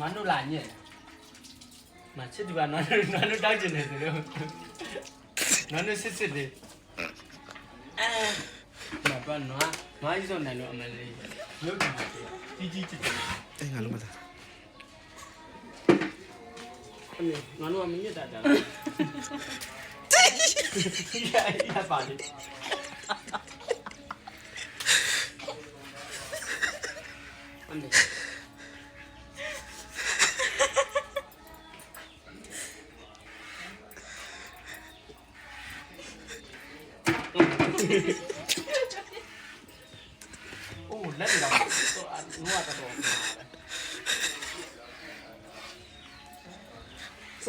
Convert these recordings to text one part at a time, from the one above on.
မနုလာညက်မချစ်သူကနွားနုနွားနုတောက်ကျင်တယ်ဆိုလို့နွားနုစစ်စစ်လေးအဲမပတ်နွားနွားကြီးစုံနိုင်လို့အမလေးရုပ်ကြီးကြီးကြီးချစ်တယ်အေးငါလုံးမသားအမေနွားနုကမညက်တာတာရရပါလေအ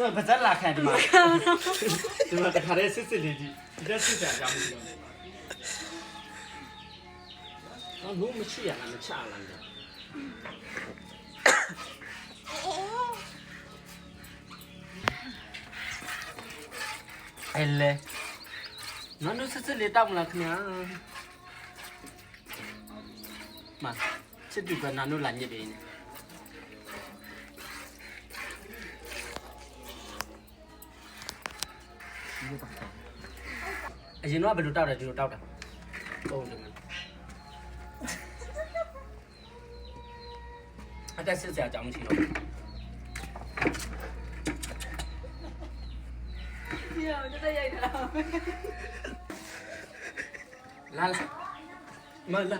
ဆိုဘာသာလာခံဒီမှာဒီမှာတခါတည်းစစ်စစ်လေးဒီဒီတက်စစ်ကြအကြောင်းမရှိတော့ဘူးအော်လုံးမချရလားမချလားကြအဲလေနော်နုစစ်စစ်လေးတောက်မလားခင်ဗျာมาချစ်သူကနာနိုလာညစ်တယ်နေ အရင်တော့ဘယ်လိုတောက်တယ်ဒီလိုတောက်တာဟုတ်တယ်မအတက်စစ်စရာအကြောင်းမရှိတော့ဘူးဒီတော့တက်ရိုက်တာလာလာမလာလာ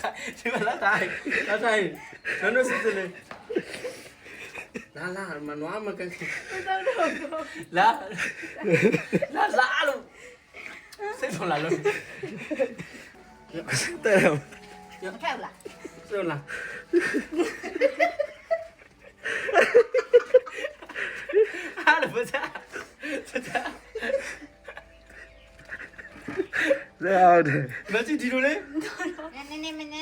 တိုင်းဒီမှာလာတိုင်းလာတိုင်းနော်နော်စစ်စစ်လေး လာလာမနွားမကန်တော့တော့လာလာလာလို့စိတ်ဆုံးလာလို့တဲ့တော့မထောက်လားဆုံးလာဟာလို့ဘာသာသာရောက်တယ်မကြည့်ဒီလိုလေနည်းနည်းမန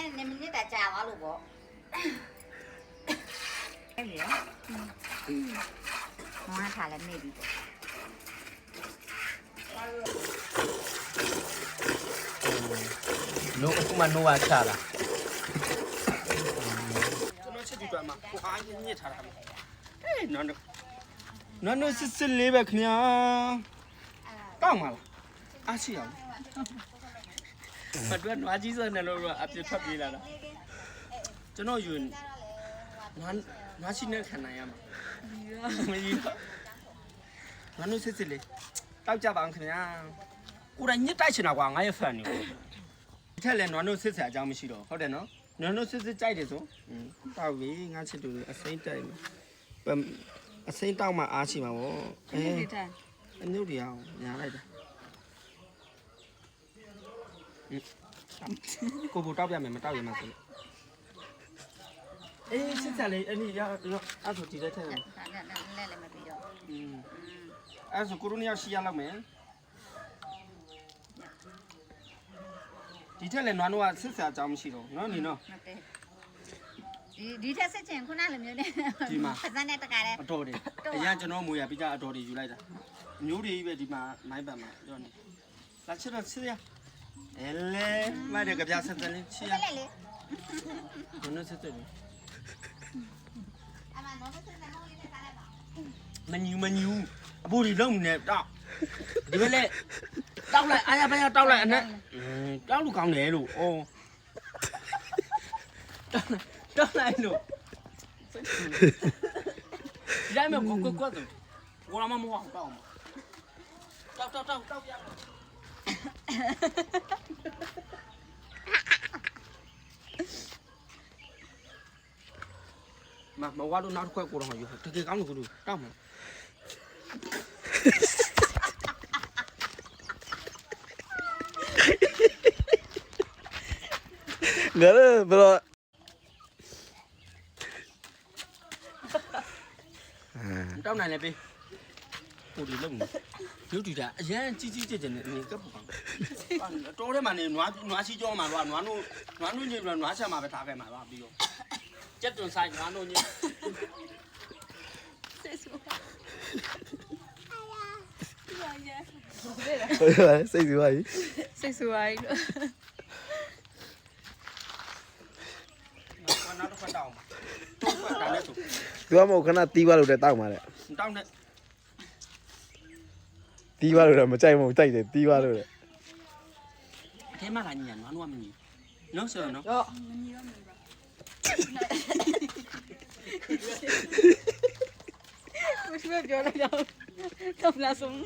ည်းနည်းမနည်းတာကြာသွားလို့ပေါ့အဲ့ဒီရောမထားလည်းနေပြီပေါ့နိုးအခုမှနိုးဝါချလာကျွန်တော်ချစ်ဒီကမှာကိုအားညစ်ထားတာအေးနော်နော်နော်စစ်စစ်လေးပဲခင်ဗျာတောက်မှာလားအားရှိအောင်မတွက်နွားကြီးစနေလို့အပြစ်ထွက်ပြေးလာတာကျွန်တော်ယူနွား နွားရှိနေခံနိုင်ရမှာမကြီးတော့နွားနိုးစစ်စစ်လေးတောက်ကြပါအောင်ခင်ဗျာကိုယ်တိုင်ညစ်တိုက်ချင်တာကွာငါရဲ့ဖန်နေကိုဒီထက်လည်းနွားနို့စစ်စရာအကြောင်းမရှိတော့ဟုတ်တယ်နော်နွားနို့စစ်စစ်ကြိုက်တယ်ဆိုอืมတောက်ပြီငါချစ်တူအစိမ့်တိုက်မယ်ပမ်အစိမ့်တောက်မှအားရှိမှာဗောအဲအမျိုးတွေအောင်ညာလိုက်တာဟင်ကိုဘူတောက်ပြမယ်မတောက်ရမှာဆို အေးစစ်စရာလေးအဲ့ဒီရအဲ့ဆိုဒီလက်ထက်အဲ့ဒါလည်းလည်းမပြီးတော့อืมအဲ့ဆိုကိုရိုနီယာရှိရလောက်မယ်ဒီထက်လည်းနွားနို့ကစစ်စရာအကြောင်းမရှိတော့ဘူးနော်နီနော် ဟုတ်တယ်ဒီဒီထက်ဆက်ချင်ခုနလိုမျိုးနဲ့ဒီမှာဖဇက်နဲ့တကားတဲ့အတော်တွေအရင်ကျွန်တော်မွေရပြီးကြအတော်တွေယူလိုက်တာအမျိုးတွေကြီးပဲဒီမှာမိုင်းပတ်မှာပြောနေလာချစ်တော့ချစ်ရအဲလေမိုက်တယ်ကြပြဆက်တယ်ချစ်ရလေလေ ဘယ်နဲ့ဆက်တယ်အမနော်ဆက်ဆက်မောင်လေးနဲ့စားလိုက်ပါမညူမညူအဘူဒီလုံးနေတော့ဒီပဲလေတောက်လို က်အားရပါရတောက်လိုက်အနဲ့တောက်လို့ကောင်းတယ်လို့အော်တောက်လိုက်လို့ဒီတိုင်းမှာကိုကိုကတော့ဘောလာမမောအောင်တောက်တောက်တောက်တောက်တောက်ပြ မမဝါလို့နောက်တစ်ခွက်ကိုတော့ယူတကယ်ကောင်းလို့ကိုလို့တောက်မှာငါလည်းဘယ်တော့တောက်နိုင်လည်းပေး ဟိုဒီလုံးရုပ်တူတာအရန်ကြီးကြီးကျယ်ကျယ်နဲ့အနေကပ်ပူပါတော်ထဲမှာနေနွားနွားရှိကြောမှာတော့နွားနို့နွားနို့ညင်နွားချက်မှာပဲထားခဲ့မှာတော့ပြီးတော့ကျက်တွန်ဆိုင်နွားနို့ညင်ဆက်ဆိုစိတ်စီပါကြီးဆက်ဆိုရိုက်တောင်းတော့တာနဲ့ဆိုသူကမဟုတ်ခဏတီးသွားလို့တဲ့တောက်มาတဲ့တောင်းနဲ့ တီးသွားလို့တဲ့မကြိုက်မဟုတ်ကြိုက်တယ်တီးသွားလို့တဲ့အထဲမှာလာညီရနော်တော့မညီနော်ဆိုတော့နော်တော့不是ပြောလိုက်တော့တော့လာဆုံး